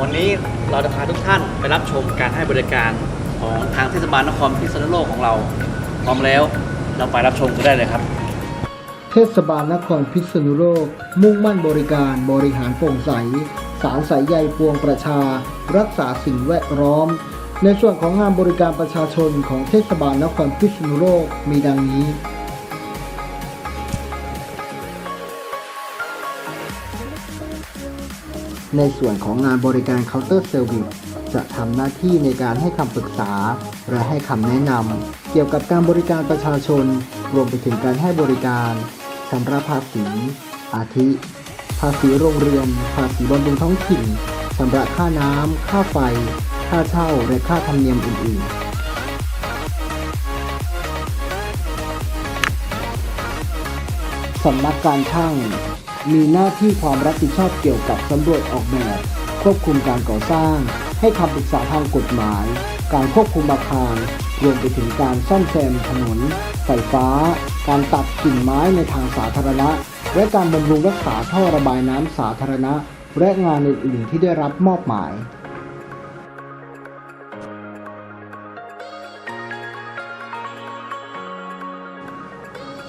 วันนี้เราจะพาทุกท่านไปรับชมการให้บริการของทางเทศบาลนครพิษณุโลกของเรา พร้อมแล้วเราไปรับชมกันได้เลยครับ เทศบาลนครพิษณุโลก มุ่งมั่นบริการบริหารโปร่งใส สารสายใยปวงประชา รักษาสิ่งแวดล้อม ในส่วนของงานบริการประชาชนของเทศบาลนครพิษณุโลกมีดังนี้ ในส่วนของงานบริการเคาน์เตอร์เซอร์วิสจะทำหน้าที่ในการให้คำปรึกษา และให้คำแนะนำเกี่ยวกับการบริการประชาชน รวมไปถึงการให้บริการชำระภาษี อาทิ ภาษีโรงเรือนภาษีบำรุงท้องถิ่นชำระค่าน้ำ ค่าไฟ ค่าเช่า และค่าธรรมเนียมอื่น ๆสำนักการช่าง มีหน้าที่ความรับผิดชอบเกี่ยวกับสำรวจออกแบบ ควบคุมการก่อสร้าง ให้คำปรึกษาทางกฎหมาย การควบคุมอาคารรวมไปถึงการซ่อมแซมถนน ไฟฟ้า การตัดกิ่งไม้ในทางสาธารณะ และการบำรุงรักษาท่อระบายน้ำสาธารณะ และงานอื่นๆที่ได้รับมอบหมาย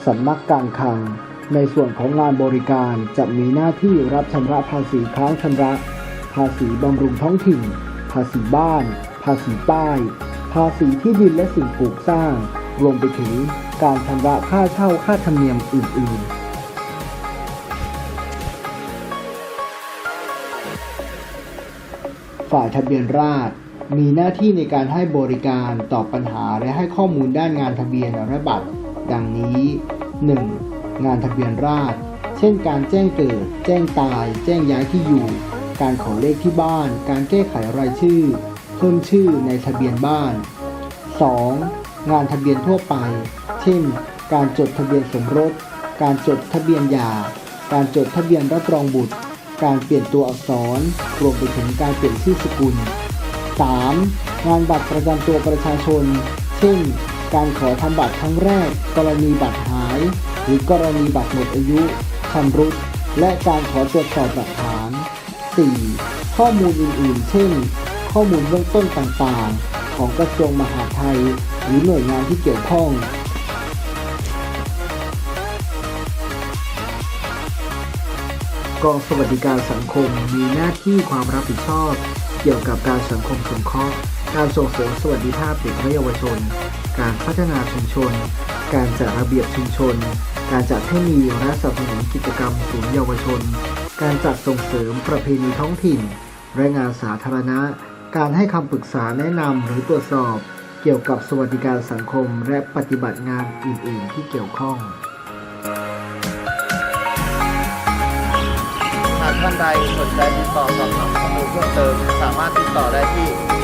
สำนักการคลัง ในส่วนของงานบริการจะมีหน้าที่รับชำระภาษีค้างชำระ ภาษีบำรุงท้องถิ่น ภาษีบ้าน ภาษีป้าย ภาษีที่ดินและสิ่งปลูกสร้าง รวมไปถึงการชำระค่าเช่าค่าธรรมเนียมอื่น ๆฝ่ายทะเบียนราษฎรมีหน้าที่ในการให้บริการตอบปัญหาและให้ข้อมูลด้านงานทะเบียนและบัตร ดังนี้ 1. งานทะเบียนราษฎรเช่น การแจ้งเกิด แจ้งตาย แจ้งย้ายที่อยู่ การขอเลขที่บ้าน การแก้ไขรายชื่อ เพิ่มชื่อในทะเบียนบ้าน 2. งานทะเบียนทั่วไป เช่น การจดทะเบียนสมรส การจดทะเบียนหย่า การจดทะเบียนรับรองบุตร การเปลี่ยนตัวอักษร รวมไปถึงการเปลี่ยนชื่อสกุล 3. งานบัตรประจำตัวประชาชน เช่น การขอทำบัตรครั้งแรก กรณีบัตรหาย หรือกรณีบัตรหมดอายุชำรุด และการขอตรวจสอบหลักฐาน 4. ข้อมูลอื่นๆ เช่น ข้อมูลเบื้องต้นต่างๆ ของกระทรวงมหาดไทย หรือหน่วยงานที่เกี่ยวข้องกองสวัสดิการสังคมมีหน้าที่ความรับผิดชอบ เกี่ยวกับการสังคมสงเคราะห์ การส่งเสริมสวัสดิภาพเด็กและเยาวชน การพัฒนาชุมชน การจัดระเบียบชุมชน การจัดให้มีและสนับสนุนกิจกรรมศูนย์เยาวชน การจัดส่งเสริมประเพณีท้องถิ่นและงานสาธารณะ การให้คำปรึกษาแนะนำหรือตรวจสอบ เกี่ยวกับสวัสดิการสังคมและปฏิบัติงานอื่น ๆ ที่เกี่ยวข้องหากท่านใดสนใจติดต่อสอบถามข้อมูลเพิ่มเติม สามารถติดต่อได้ที่